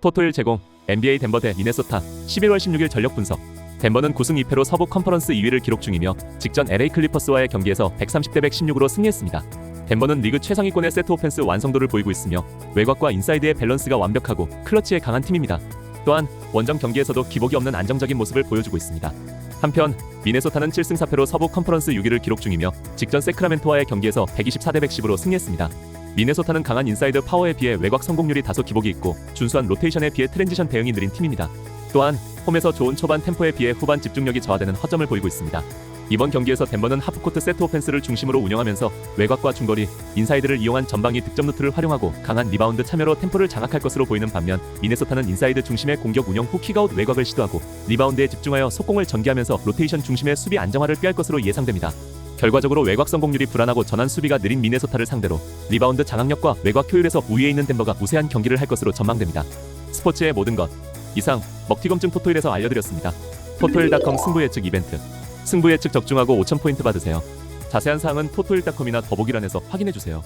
토토일 제공 NBA 덴버 대 미네소타 11월 16일 전력 분석 덴버는 9승 2패로 서부 컨퍼런스 2위를 기록 중이며 직전 LA 클리퍼스와의 경기에서 130대 116으로 승리했습니다. 덴버는 리그 최상위권의 세트 오펜스 완성도를 보이고 있으며 외곽과 인사이드의 밸런스가 완벽하고 클러치에 강한 팀입니다. 또한 원정 경기에서도 기복이 없는 안정적인 모습을 보여주고 있습니다. 한편 미네소타는 7승 4패로 서부 컨퍼런스 6위를 기록 중이며 직전 세크라멘토와의 경기에서 124대 110으로 승리했습니다. 미네소타는 강한 인사이드 파워에 비해 외곽 성공률이 다소 기복이 있고 준수한 로테이션에 비해 트랜지션 대응이 느린 팀입니다. 또한 홈에서 좋은 초반 템포에 비해 후반 집중력이 저하되는 허점을 보이고 있습니다. 이번 경기에서 덴버는 하프코트 세트 오펜스를 중심으로 운영하면서 외곽과 중거리, 인사이드를 이용한 전방위 득점 루트를 활용하고 강한 리바운드 참여로 템포를 장악할 것으로 보이는 반면 미네소타는 인사이드 중심의 공격 운영 후 킥아웃 외곽을 시도하고 리바운드에 집중하여 속공을 전개하면서 로테이션 중심의 수비 안정화를 꾀할 것으로 예상됩니다. 결과적으로 외곽 성공률이 불안하고 전환 수비가 느린 미네소타를 상대로 리바운드 장악력과 외곽 효율에서 우위에 있는 덴버가 우세한 경기를 할 것으로 전망됩니다. 스포츠의 모든 것 이상 먹튀검증 토토일에서 알려드렸습니다. 토토일닷컴 승부 예측 이벤트 승부 예측 적중하고 5,000포인트 받으세요. 자세한 사항은 토토일닷컴이나 더보기란에서 확인해주세요.